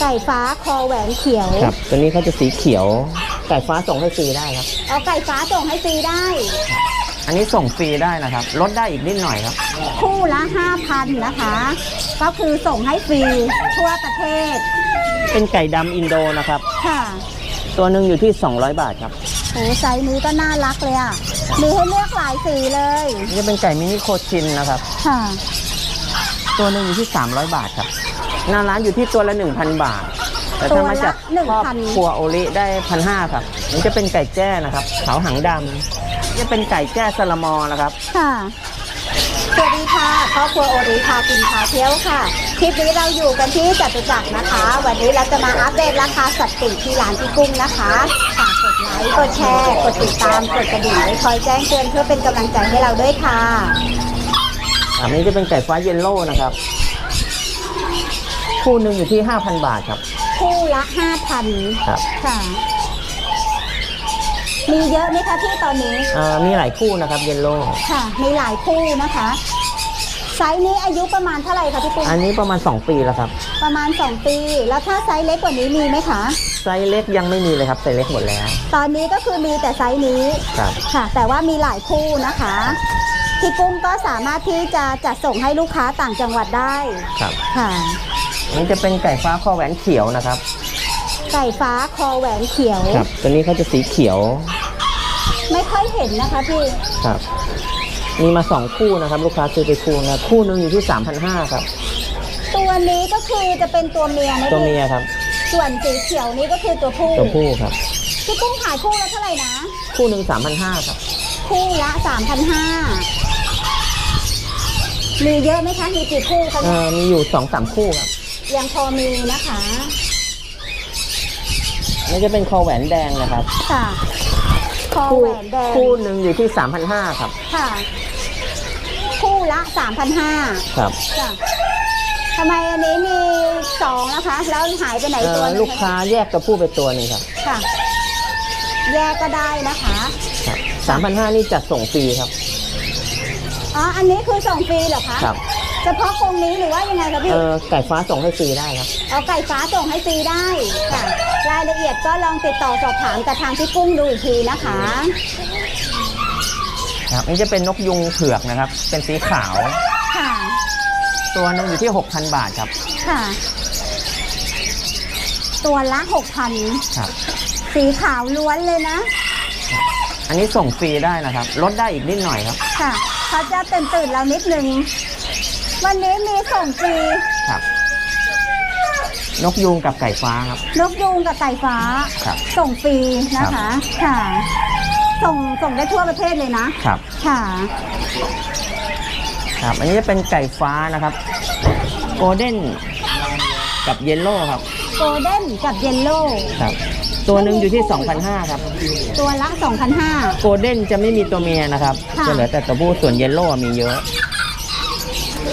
ไก่ฟ้าคอแหวนเขียวครับตัวนี้เขาจะสีเขียว ไก่ฟ้าส่งให้ฟรีได้ครับ เอาไก่ฟ้าส่งให้ฟรีได้ อันนี้ส่งฟรีได้นะครับ ลดได้อีกนิดหน่อยครับ คู่ละ5,000นะคะ ก็คือส่งให้ฟรีทั่วประเทศ เป็นไก่ดำอินโดนะครับ ค่ะตัวหนึ่งอยู่ที่ 200 บาทครับโหไซส์นี้ก็น่ารักเลยอะ มีให้เลือกหลายสีเลย นี่จะเป็นไก่มินิโคชินนะครับ ค่ะ ตัวหนึ่งอยู่ที่ 300 บาทครับ หน้าร้านอยู่ที่ตัวละ 1,000 บาท แต่ถ้ามาจากตัวละครอบ1,000 ครัวโอริได้พันห้าครับนี่จะเป็นไก่แจ้นะครับขาวหางดำจะเป็นไก่แจ้สลามอนะครับ ค่ะ สวัสดีค่ะครอบครัวโอริพากินพาเที่ยวค่ะ คลิปนี้เราอยู่กันที่จตุจักรนะคะ วันนี้เราจะมาอัปเดตราคาสัตว์ปีกที่ร้านพี่กุ้งนะคะฝากกดไลค์ กดแชร์ กดติดตาม กดกระดิ่งไว้คอยแจ้งเตือนเพื่อเป็นกำลังใจให้เราด้วยค่ะ อันนี้จะเป็นไก่ฟ้าเยลโล่นะครับ คู่หนึ่งอยู่ที่ 5,000 บาทครับ คู่ละ5,000ครับ ค่ะ มีเยอะไหมคะพี่ตอนนี้ อ่ามีหลายคู่นะครับเยลโล่ค่ะ มีหลายคู่นะคะ ไซส์นี้อายุประมาณเท่าไหร่คะพี่กุ้งอันนี้ประมาณ 2 ปีแล้วครับ ประมาณ 2 ปี แล้วถ้าไซส์เล็กกว่านี้มีไหมคะ ไซส์เล็กยังไม่มีเลยครับไซส์เล็กหมดแล้ว ตอนนี้ก็คือมีแต่ไซส์นี้ ครับ ค่ะ แต่ว่ามีหลายคู่นะคะ พี่กุ้งก็สามารถที่จะจัดส่งให้ลูกค้าต่างจังหวัดได้ ครับ ค่ะอั นนี้จะเป็นไก่ฟ้าคอแหวนเขียวนะครับไก่ฟ้าคอแหวนเขียว ครับตัวนี้เขาจะสีเขียวไม่ค่อยเห็นนะคะพี่ครับ มีมา2คู่นะครับ ลูกค้าซื้อไปคู่นะคู่หนึงอยู่ที่3,500ครับตัวนี้ก็คือจะเป็นตัวเมียนะตัวพี่เมียครับส่วนสีเขียวนี้ก็คือตัวผู้ตัวผู้ครับ พี่กุ้งขายคู่ละเท่าไหร่นะ คู่หนึ่ง3,500ครับคู่ละ3,500มีเยอะไหมคะ มีกี่คู่คะเอ่เนี่ยอมีอยู่2อสามคู่ครับ ยังพอมีนะคะอันนี่จะเป็นคอแหวนแดงนะครับค่ะคอคู่แหวนแดงคู่หนึ่งอยู่ที่ 3,500ครับค่ะ คู่ละ3,500ครับค่ะทำไมอันนี้มีสองนะคะ แล้วหายไปไหนเอ่ตัวอหนึ่งลูกค้าแยกตัวผู้ไปตัวหนึงครับค่ะ แยกก็ได้นะคะครับ3,500นี่จัดส่งฟรีครับอ๋ออันนี้คือส่งฟรีเหรอคะครับ เฉพาะกรงนี้หรือว่ายังไงคะพี่ เอ่อไก่ฟ้าส่งให้ฟรีได้ครับ เอาไก่ฟ้าส่งให้ฟรีได้ค่ะ รายละเอียดก็ลองติดต่อสอบถามกับทางพี่กุ้งดูอีกทีนะคะ ครับอันนี้จะเป็นนกยุงเผือกนะครับ เป็นสีขาว ค่ะ ตัวหนึงอยู่ที่ 6,000 บาทครับ ค่ะ ตัวละหกพันครับ สีขาวล้วนเลยนะ อันนี้ส่งฟรีได้นะครับ ลดได้อีกนิดหน่อยครับ ค่ะเขาจะตื่นตื่นๆเรานิดนึง วันนี้มีส่งฟรีครับ นกยุงกับไก่ฟ้าครับ นกยูงกับไก่ฟ้า ครับ ส่งฟรีนะคะ ค่ะ ส่งส่งได้ทั่วประเทศเลยนะครับ ค่ะ ครับ อันนี้จะเป็นไก่ฟ้านะครับ โกลเด้นกับเยลโล่ครับ โกลเด้นกับเยลโล่ครับตัวหนึ่งอยู่ที่ 2,500 ครับ ตัวละ 2,500 โกลเด้นจะไม่มีตัวเมียนะครับค่ะจะเหลือแต่ตัวผู้ส่วนเยลโล่มีเยอะ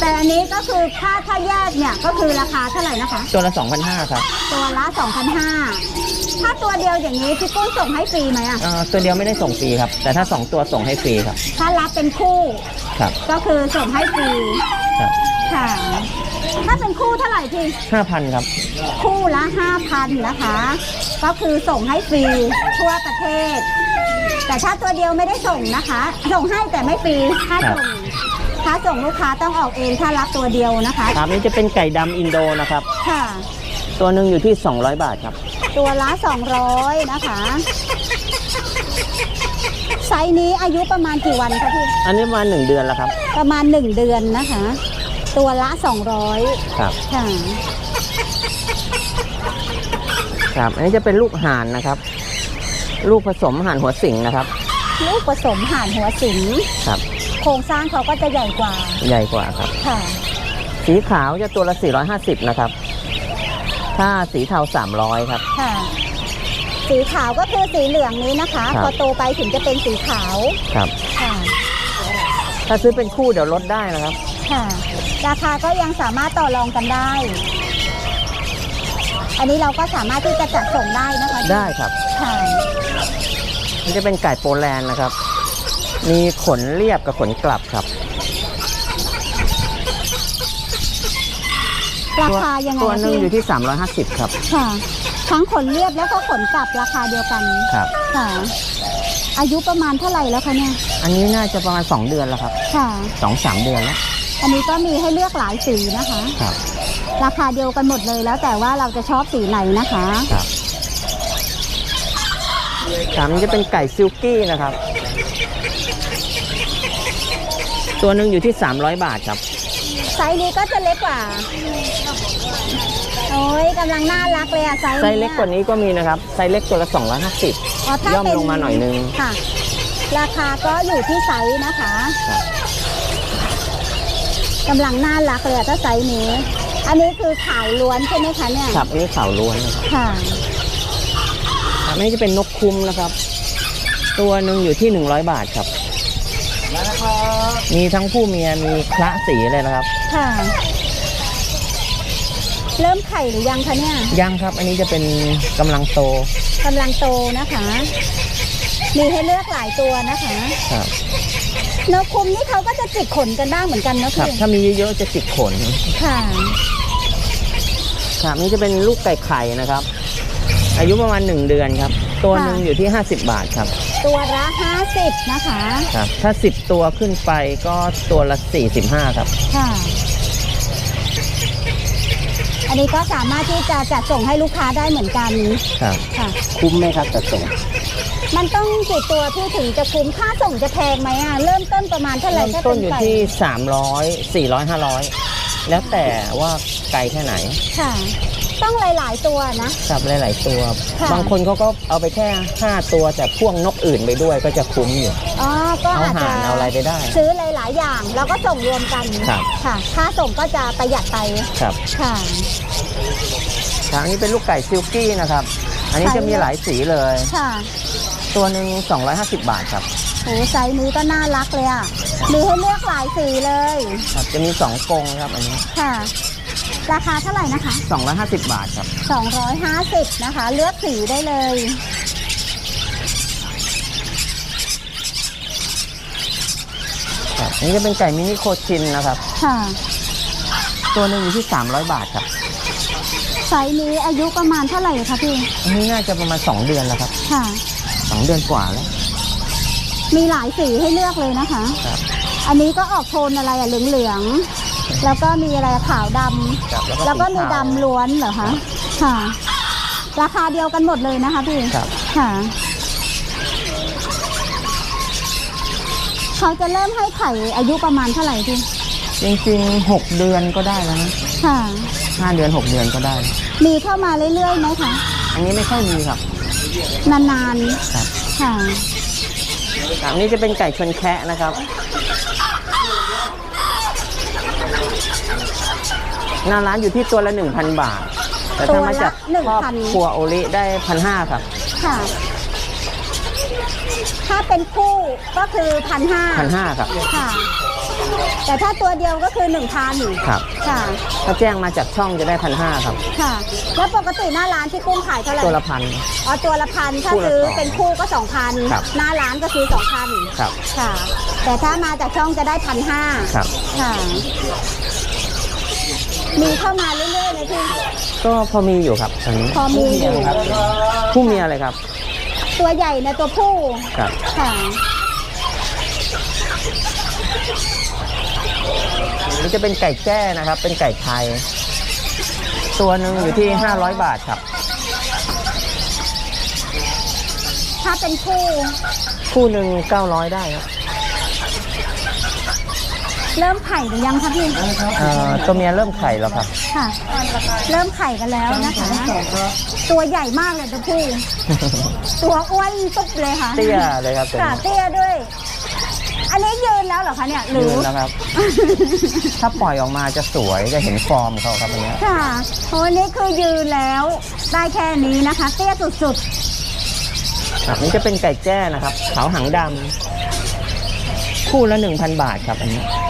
แต่อันนี้ก็คือค่าถ้าแยกเนี่ยก็คือราคาเท่าไหร่นะคะ ตัวละ2,500ครับตัวละ2,500ถ้าตัวเดียวอย่างนี้พี่กุ้งส่งให้ฟรีไหมอะเอ่อตัวเดียวไม่ได้ส่งฟรีครับ แต่ถ้า 2 ตัวส่งให้ฟรีครับถ้ารับเป็นคู่ครับก็คือส่งให้ฟรีครับค่ะ ถ้าเป็นคู่เท่าไหร่พี่ 5,000ครับ คู่ละ 5,000 นะคะ ก็คือส่งให้ฟรีทั่วประเทศ แต่ถ้าตัวเดียวไม่ได้ส่งนะคะ ส่งให้แต่ไม่ฟรีค่าครับ ส่ง ถ้าส่งลูกค้าต้องออกเองถ้ารับตัวเดียวนะคะครับนี่จะเป็นไก่ดำอินโดนะครับ ค่ะ ตัวหนึ่งอยู่ที่ 200 บาทครับ ตัวละ 200 นะคะ ไซส์นี้อายุประมาณกี่วันคะพี่ อันนี้ประมาณ1เดือนแล้วครับ ประมาณ 1 เดือนนะคะ ตัวละ 200 ครับ ค่ะ ครับ อันนี้จะเป็นลูกห่านนะครับ ลูกผสมห่านหัวสิงนะครับ ลูกผสมห่านหัวสิง ครับโครงสร้างเขาก็จะใหญ่กว่า ใหญ่กว่าครับ ค่ะ สีขาวจะตัวละ 450 นะครับ ถ้าสีเทา 300 ครับ ค่ะ สีขาวก็คือสีเหลืองนี้นะคะ ครับ พอโตไปถึงจะเป็นสีขาว ครับ ค่ะ ถ้าซื้อเป็นคู่เดี๋ยวลดได้นะครับ ค่ะ ราคาก็ยังสามารถต่อรองกันได้ อันนี้เราก็สามารถที่จะจัดส่งได้นะคะได้ครับ ค่ะนี่จะเป็นไก่โปแลนด์นะครับ มีขนเรียบกับขนกลับครับ ราคายังไงตัวหนึ่งพี่อยู่ที่ 350 ครับ ค่ะ ทั้งขนเรียบแล้วก็ขนกลับราคาเดียวกันครับ ค่ะ อายุประมาณเท่าไหร่แล้วคะเนี่ย อันนี้น่าจะประมาณ 2 เดือนแล้วครับค่ะ สองสามเดือนแล้วอันนี้ก็มีให้เลือกหลายสีนะคะ ครับ ราคาเดียวกันหมดเลยแล้วแต่ว่าเราจะชอบสีไหนนะคะ ครับสามนี้จะเป็นไก่ซิลกี้นะครับ ตัวหนึ่งอยู่ที่ 300 บาทครับ ไซส์นี้ก็จะเล็กกว่า โอ้ยกำลังน่ารักเลยอะไซส์ไซส์เล็กกว่านี้ก็มีนะครับ ไซส์เล็กตัวละ250อ๋อถ้าย่อมเป็นลงมาหน่อยนึงค่ะ ราคาก็อยู่ที่ไซส์นะคะครับกำลังน่ารักเลยอะถ้าไซส์นี้ อันนี้คือขาวล้วนใช่ไหมคะเนี่ยครับอันนี้ขาวล้วนนะครับค่ะ อันนี้จะเป็นนกคุ้มนะครับ ตัวหนึ่งอยู่ที่ 100 บาทครับมี ทั้งผู้เมียมีคละสีเลยนะครับ ค่ะ เริ่มไข่หรือยังคะเนี่ยยังครับ อันนี้จะเป็นกำลังโตกำลังโตนะคะ มีให้เลือกหลายตัวนะคะ ครับนกคุมนี่เขาก็จะจิกขนกันบ้างเหมือนกันนะครับ พี่ถ้ามีเยอะๆจะจิกขนค่ะครับนี่จะเป็นลูกไก่ไข่นะครับ อายุประมาณ1เดือนครับ ตัวหนึ่งอยู่ที่ 50 บาทครับตัวละห้าสิบนะคะ ครับ ถ้า 10 ตัวขึ้นไปก็ตัวละ 45 ครับ ค่ะ อันนี้ก็สามารถที่จะจัดส่งให้ลูกค้าได้เหมือนกัน ครับ ค่ะ คุ้มไหมครับจัดส่งมันต้องกี่ตัวที่ถึงจะคุ้มค่าส่งจะแพงไหมอะ เริ่มต้นประมาณเท่าไหร่เริ่มถ้าต้เป็นนอยู่ไก่ที่ 300 400 500 แล้วแต่ว่าไกลแค่ไหน ค่ะ ต้องหลาย ๆ ตัวนะครับหลาย ๆ ตัว ค่ะ บางคนเขาก็เอาไปแค่ 5 ตัวแต่พ่วงนกอื่นไปด้วยก็จะคุ้มอยู่ อ๋อก็เอาอาจจะห่านเอาอะไรไปได้ ซื้อหลาย ๆ อย่างแล้วก็ส่งรวมกันครับ ค่ะค่าส่งก็จะประหยัดไปครับค่ะ ทางนี้เป็นลูกไก่ซิลกี้นะครับ อันนี้ไซส์จะมีหลายสีเลย ค่ะตัวหนึ่ง250 บาทครับโอ้ไซส์นี้ก็น่ารักเลยอะมีให้เลือกหลายสีเลย ครับ จะมี 2กรงครับอันนี้ ค่ะ ราคาเท่าไหร่นะคะ 250 บาทครับ250นะคะ เลือกสีได้เลย ครับอันนี้จะเป็นไก่มินิโคชินนะครับ ค่ะ ตัวหนึ่งอยู่ที่ 300 บาทครับไซส์นี้อายุประมาณเท่าไหร่คะพี่ อันนี้น่าจะประมาณ 2 เดือนแล้วครับ ค่ะ 2 เดือนกว่าแล้ว มีหลายสีให้เลือกเลยนะคะ ครับ อันนี้ก็ออกโทนอะไรอะเหลืองๆ แล้วก็มีอะไรขาวดำครับแล้วก็สีมีขาวดำล้วนเหรอคะค่ะ ราคาเดียวกันหมดเลยนะคะพี่ ครับ ค่ะ เขาจะเริ่มให้ไข่อายุประมาณเท่าไหร่พี่ จริงๆ6เดือนก็ได้แล้วนะค่ะ5เดือน6เดือนก็ได้ มีเข้ามาเรื่อยๆไหมคะ อันนี้ไม่ค่อยมีครับนานครับ ๆ ค่ะ ครับนี่จะเป็นไก่ชนแคะนะครับ หน้าร้านอยู่ที่ตัวละ 1,000 บาท แต่ถ้ามาจากตัวละครอบ1,000ครัวโอริได้พันห้าครับค่ะ ถ้าเป็นคู่ก็คือพันห้าพันห้าครับค่ะ แต่ถ้าตัวเดียวก็คือหนึ่งพันครับ ค่ะ ถ้าแจ้งมาจากช่องจะได้พันห้าครับ ค่ะ แล้วปกติหน้าร้านที่กุ้งขายเท่าไหร่ตัวละพัน อ๋อตัวละพันถ้าคู่ละซื้อสองเป็นคู่ก็สองพันครับ หน้าร้านก็คือสองพันครับ ค่ะ แต่ถ้ามาจากช่องจะได้พันห้าครับ ค่ะ มีเข้ามาเรื่อยๆเลยพี่ ก็พอมีอยู่ครับตอนนี้พอมีอยู่ ครับผู้เมียอะไรครับ ตัวใหญ่เนยตัวผู้ครับ ค่ะอันนี้จะเป็นไก่แจ้นะครับ เป็นไก่ไทย ตัวหนึ่งอยู่ที่ 500 บาทครับ ถ้าเป็นคู่คู่หนึ่ง900 ได้ครับ เริ่มไข่หรือยังคะพี่เอ่อตัวเมียเริ่มไข่แล้วครับค่ะ เริ่มไข่กันแล้วนะคะ ตัวใหญ่มากเลยตัวผู้ ตัวอ้วนตุ๊บเลยค่ะเตี้ยเลยครับตัวค่ะนี้เตี้ยด้วย อันนี้ยืนแล้วเหรอคะเนี่ยหรืยือนแล้วครับ ถ้าปล่อยออกมาจะสวยจะเห็นฟอร์มเขาครับอันเนี้ยค่ะโอ้นี่คือยืนแล้วได้แค่นี้นะคะ เตี้ยสุดครับนี่จะเป็นไก่แจ้นะครับขาวหางดำคู่ละ1,000 บาทครับอันนี้ ๆ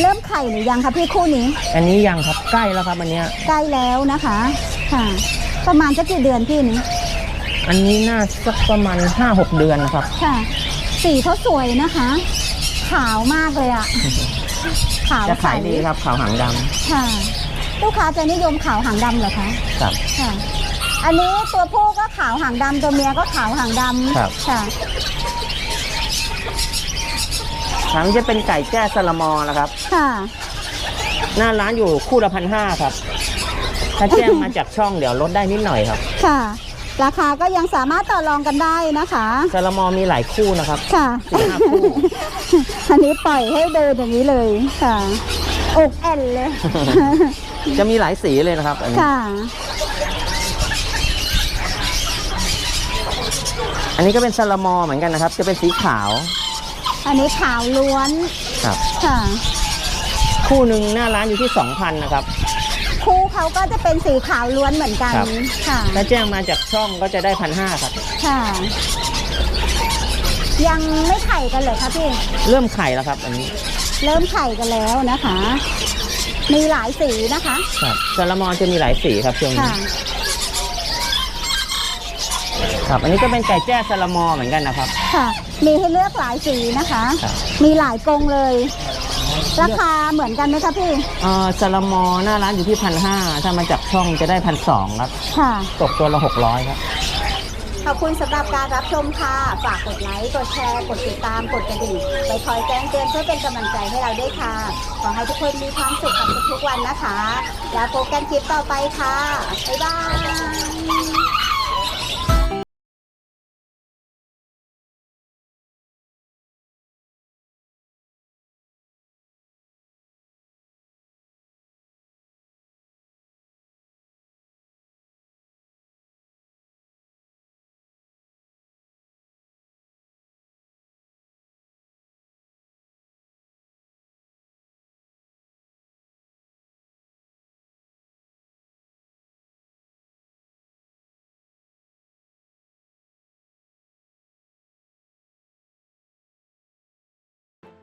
เริ่มไข่หรือยังคะพี่คู่นี้ อันนี้ยังครับใกล้แล้วครับอันเนี้ยใกล้แล้วนะคะ ค่ะ ประมาณจะกี่เดือนพี่นี้ อันนี้น่าสักประมาณ5-6เดือนนะครับ ค่ะ สีเขาสวยนะคะ ขาวมากเลยอะขาวจะขายใสดีครับขาวหางดำค่ะลูกค้าจะนิยมขาวหางดำเหรอคะครับ ค่ะ อันนี้ตัวผู้ก็ขาวหางดำตัวเมียก็ขาวหางดำครับ ค่ะ ทางนี้จะเป็นไก่แจ้สลามอนะครับ ค่ะ หน้าร้านอยู่คู่ละพันห้าครับ ถ้าแจ้งมาจากช่องเดี๋ยวลดได้นิดหน่อยครับ ค่ะ ราคาก็ยังสามารถต่อรองกันได้นะคะสลามอมีหลายคู่นะครับ ค่ะสี่ห้าคู่ อันนี้ปล่อยให้เดินอย่างนี้เลยค่ะอกแอนเลย จะมีหลายสีเลยนะครับ อันนี้ค่ะ อันนี้ก็เป็นสลามอเหมือนกันนะครับ จะเป็นสีขาว อันนี้ขาวล้วนครับ ค่ะ คู่หนึ่งหน้าร้านอยู่ที่ 2,000นะครับ คู่เขาก็จะเป็นสีขาวล้วนเหมือนกันครับ ค่ะ ถ้าแจ้งมาจากช่องก็จะได้พันห้าครับ ค่ะ ยังไม่ไข่กันเลยคะพี่ เริ่มไข่แล้วครับ อันนี้เริ่มไข่กันแล้วนะคะ มีหลายสีนะคะ ครับสลามอจะมีหลายสีครับช่วงนี้ค่ะ ครับ อันนี้ก็เป็นไก่แจ้สลามอเหมือนกันนะครับ ค่ะ มีให้เลือกหลายสีนะคะ ครับ มีหลายกรงเลย ราคาเหมือนกันไหมคะพี่ เอ่อสลามอหน้าร้านอยู่ที่พันห้าถ้ามาจากช่องจะได้พันสองครับ ค่ะ ตกตัวละหกร้อยครับ ขอบคุณสำหรับการรับชมค่ะ ฝากกดไลค์ กดแชร์ กดติดตาม กดกระดิ่ง ไปคอยแจ้งเตือนเพื่อเป็นกำลังใจให้เราด้วยค่ะ ขอให้ทุกคนมีความสุขกับทุกๆวันนะคะ แล้วพบกันคลิปต่อไปค่ะ บ๊ายบาย